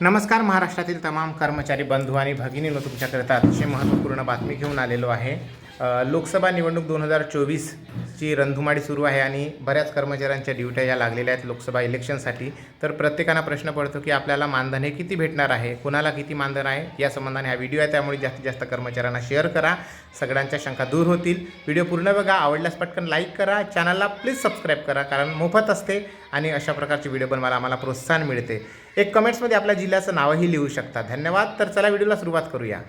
नमस्कार महाराष्ट्रातील तमाम कर्मचारी बंधू आणि भगिनींनो तुमच्याकरिता अतिशय महत्त्वपूर्ण बातमी घेऊन आलेलो आहे. लोकसभा निवडणूक दोन हजार चोवीसची रणधुमाडी सुरू आहे आणि बऱ्याच कर्मचाऱ्यांच्या ड्युट्या या लागलेल्या आहेत लोकसभा इलेक्शनसाठी. तर प्रत्येकाला प्रश्न पडतो की आपल्याला मानधन हे किती भेटणार आहे? कुणाला किती मानधन आहे? या संबंधाने हा व्हिडिओ आहे त्यामुळे जास्तीत जास्त कर्मचाऱ्यांना शेअर करा. सगळ्यांच्या शंका दूर होतील. व्हिडिओ पूर्ण बघा आवडल्यास पटकन लाईक करा. चॅनलला प्लीज सबस्क्राईब करा कारण मोफत असते आणि अशा प्रकारचे व्हिडिओ बनवायला आम्हाला प्रोत्साहन मिळते. एक कमेंट्समध्ये आपल्या जिल्ह्याचं नावही लिहू शकता. धन्यवाद. तर चला व्हिडिओला सुरुवात करूया.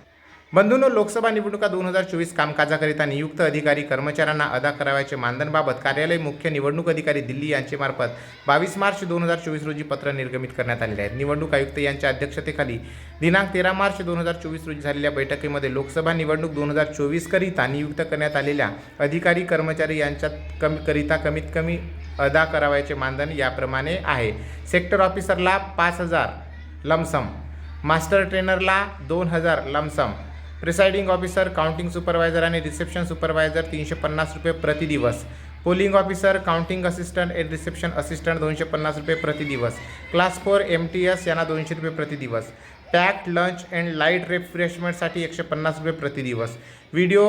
बंधूंनो लोकसभा निवडणुका दोन हजार चोवीस कामकाजाकरिता नियुक्त अधिकारी कर्मचाऱ्यांना अदा करावयाचे मानधनबाबत कार्यालय मुख्य निवडणूक अधिकारी दिल्ली यांचेमार्फत बावीस मार्च दोन हजार चोवीस रोजी पत्र निर्गमित करण्यात आलेले आहेत. निवडणूक आयुक्त यांच्या अध्यक्षतेखाली दिनांक तेरा मार्च दोन हजार चोवीस रोजी झालेल्या बैठकीमध्ये लोकसभा निवडणूक दोन हजार चोवीसकरिता नियुक्त करण्यात आलेल्या अधिकारी कर्मचारी यांच्यात कमी करिता कमीत कमी अदा करावयाचे मानधन याप्रमाणे आहे. सेक्टर ऑफिसरला पाच हजार लमसम मास्टर ट्रेनरला दोन हजार lumpsum presiding officer counting supervisor आणि रिसेप्शन सुपरवायझर तीनशे पन्नास रुपये प्रति दिवस. Polling officer counting assistant and reception assistant दोनशे पन्नास रुपये प्रति दिवस. Class four M T S यांना दोनशे रुपये प्रति दिवस. पॅक्ड लंच अँड लाइट रिफ्रेशमेंटसाठी एकशे पन्नास रुपये प्रति दिवस video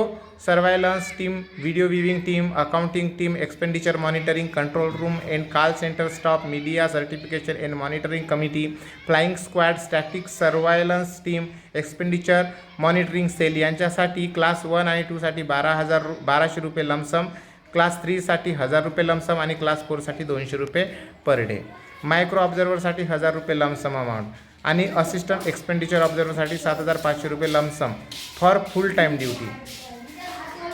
surveillance team video viewing team accounting team expenditure monitoring control room and call centre staff media certification and monitoring committee flying squad static surveillance team expenditure monitoring cell यांच्यासाठी class one आणि टूसाठी बारा हजार रु बाराशे रुपये lump sum class थ्रीसाठी हजार रुपये लमसम आणि क्लास फोरसाठी दोनशे रुपये पर डे मायक्रो ऑब्झर्वरसाठी हजार रुपये लमसम अमाऊंट आणि असिस्टंट एक्सपेंडिचर ऑब्झर्वरसाठी सात हजार पाचशे रुपये lumpsum for full time duty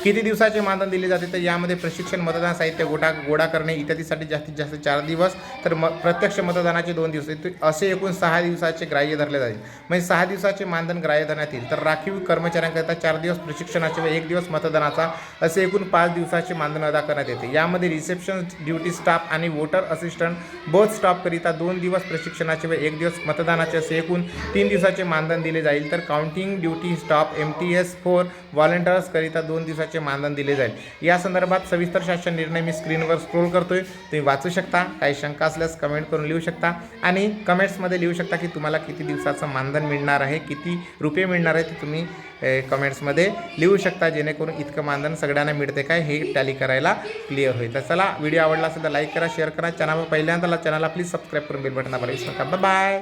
किती दिवसाचे मानधन दिले जाते? तर यामध्ये प्रशिक्षण मतदान साहित्य गोटा गोळा करणे इत्यादीसाठी जास्तीत जास्त चार दिवस. तर म प्रत्यक्ष मतदानाचे दोन दिवस. असे एकूण सहा दिवसाचे ग्राह्य धरले जाईल म्हणजे सहा दिवसाचे मानधन ग्राह्य धरण्यात येईल तर राखीव कर्मचाऱ्यांकरिता चार दिवस प्रशिक्षणाचे व एक दिवस मतदानाचा असे एकूण पाच दिवसाचे मानधन अदा करण्यात येते. यामध्ये रिसेप्शन ड्युटी स्टाफ आणि वोटर असिस्टंट बोथ स्टाफकरिता दोन दिवस प्रशिक्षणाचे व एक दिवस मतदानाचे असे एकूण तीन दिवसाचे मानधन दिले जाईल. तर counting duty staff M T S four व्हॉलेंटियर्सकरिता दोन दिवसाचे मानधन दिले जाईल. या संदर्भात सविस्तर शासन निर्णय मी स्क्रीनवर स्क्रोल करतोय. तुम्ही वाचू शकता. काही शंका असल्यास कमेंट करून लिहू शकता. आणि कमेंट्समध्ये लिहू शकता की तुम्हाला किती दिवसाचं मानधन मिळणार आहे किती रुपये मिळणार आहे ते तुम्ही कमेंट्समध्ये लिहू शकता. जेणेकरून इतकं मानधन सगळ्यांना मिळते काय हे टॅली करायला क्लिअर होईल. तर चला व्हिडिओ आवडला असेल तर लाईक करा शेअर करा. चॅनल पहिल्यांदा चॅनलला प्लीज सबस्क्राईब करून बेल बटन दाबायला विसरू नका. बाय.